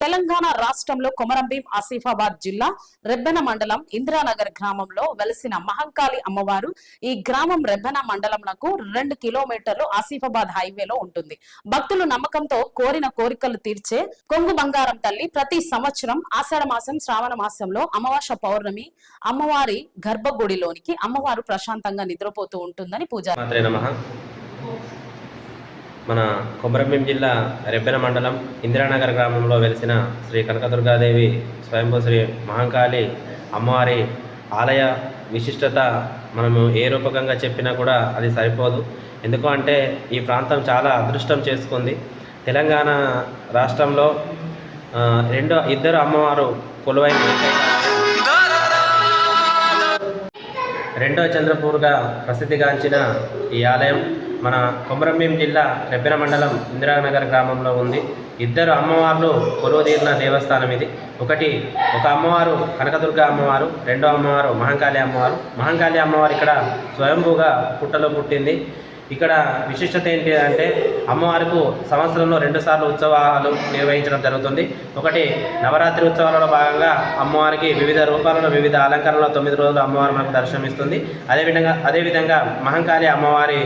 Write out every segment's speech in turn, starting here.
తెలంగాణ రాష్ట్రంలో కొమరంభీం ఆసిఫాబాద్ జిల్లా రెబ్బెన మండలం ఇందిరానగర్ గ్రామంలో వెలసిన మహంకాళి అమ్మవారు ఈ గ్రామం రెబ్బెన మండలంకు రెండు కిలోమీటర్లు ఆసిఫాబాద్ హైవేలో ఉంటుంది. భక్తులు నమ్మకంతో కోరిన కోరికలు తీర్చే కొంగు బంగారం తల్లి ప్రతి సంవత్సరం ఆషాఢ మాసం శ్రావణ మాసంలో అమావాస పౌర్ణమి అమ్మవారి గర్భగుడిలోనికి అమ్మవారు ప్రశాంతంగా నిద్రపోతూ ఉంటుందని పూజారి మన కొమరంభీం జిల్లా రెబ్బెన మండలం ఇందిరానగర్ గ్రామంలో వెలిసిన శ్రీ కనకదుర్గాదేవి స్వయంభూ శ్రీ మహంకాళి అమ్మవారి ఆలయ విశిష్టత మనము ఏ రూపకంగా చెప్పినా కూడా అది సరిపోదు. ఎందుకు అంటే ఈ ప్రాంతం చాలా అదృష్టం చేసుకుంది. తెలంగాణ రాష్ట్రంలో రెండో ఇద్దరు అమ్మవారు కొలువైన రెండో చంద్రపూర్గా ప్రసిద్ధిగాంచిన ఈ ఆలయం మన కొమరంభీం జిల్లా రెబ్బెన మండలం ఇందిరానగర్ గ్రామంలో ఉంది. ఇద్దరు అమ్మవార్లు కొలువుదీరిన దేవస్థానం ఇది. ఒకటి ఒక అమ్మవారు కనకదుర్గ అమ్మవారు రెండో అమ్మవారు మహంకాళి అమ్మవారు. మహంకాళి అమ్మవారు ఇక్కడ స్వయంభూగా పుట్టలో పుట్టింది. ఇక్కడ విశిష్టత ఏంటి అంటే అమ్మవారికి సంవత్సరంలో రెండుసార్లు ఉత్సవాలు నిర్వహించడం జరుగుతుంది. ఒకటి నవరాత్రి ఉత్సవాలలో భాగంగా అమ్మవారికి వివిధ రూపాలలో వివిధ అలంకరణలో తొమ్మిది రోజులు అమ్మవారు మనకు దర్శనమిస్తుంది. అదేవిధంగా అదేవిధంగా మహంకాళి అమ్మవారి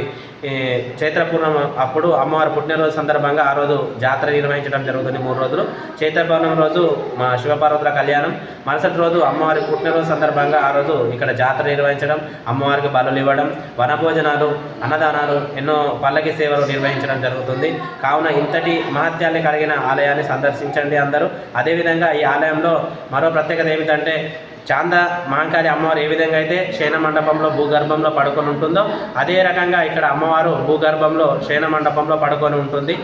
చైత్రపూర్ణం అప్పుడు అమ్మవారి పుట్టినరోజు సందర్భంగా ఆ రోజు జాతర నిర్వహించడం జరుగుతుంది మూడు రోజులు. చైత్రపూర్ణం రోజు మా శివపార్వతుల కళ్యాణం. మరుసటి రోజు అమ్మవారి పుట్టినరోజు సందర్భంగా ఆ రోజు ఇక్కడ జాతర నిర్వహించడం అమ్మవారికి బలులు ఇవ్వడం వనభోజనాలు అన్నదానాలు ఎన్నో పల్లకి సేవలు నిర్వహించడం జరుగుతుంది. కావున ఇంతటి మహత్యాన్ని కలిగిన ఆలయాన్ని సందర్శించండి అందరూ. అదేవిధంగా ఈ ఆలయంలో మరో ప్రత్యేకత ఏమిటంటే చాంద మహంకాళి అమ్మవారు ఏ విధంగా అయితే శయన మండపంలో భూగర్భంలో పడుకొని ఉంటుందో అదే రకంగా ఇక్కడ అమ్మవారు భూగర్భంలో శయన మండపంలో పడుకొని ఉంటుంది.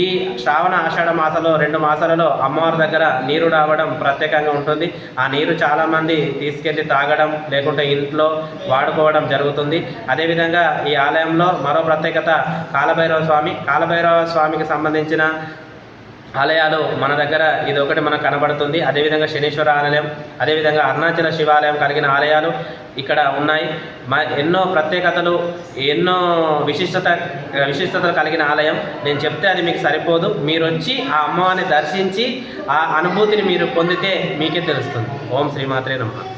ఈ శ్రావణ ఆషాఢ మాసంలో రెండు మాసాలలో అమ్మవారి దగ్గర నీరు రావడం ప్రత్యేకంగా ఉంటుంది. ఆ నీరు చాలామంది తీసుకెళ్ళి తాగడం లేకుంటే ఇంట్లో వాడుకోవడం జరుగుతుంది. అదేవిధంగా ఈ ఆలయంలో మరో ప్రత్యేకత కాలభైరవ స్వామి. కాలభైరవ స్వామికి సంబంధించిన ఆలయాలు మన దగ్గర ఇది ఒకటి మనకు కనబడుతుంది. అదేవిధంగా శనీశ్వర ఆలయం అదేవిధంగా అరుణాచల శివాలయం కలిగిన ఆలయాలు ఇక్కడ ఉన్నాయి. మ ఎన్నో ప్రత్యేకతలు ఎన్నో విశిష్టత విశిష్టతలు కలిగిన ఆలయం. నేను చెప్తే అది మీకు సరిపోదు. మీరు వచ్చి ఆ అమ్మవారిని దర్శించి ఆ అనుభూతిని మీరు పొందితే మీకే తెలుస్తుంది. ఓం శ్రీమాత్రే నమ్మ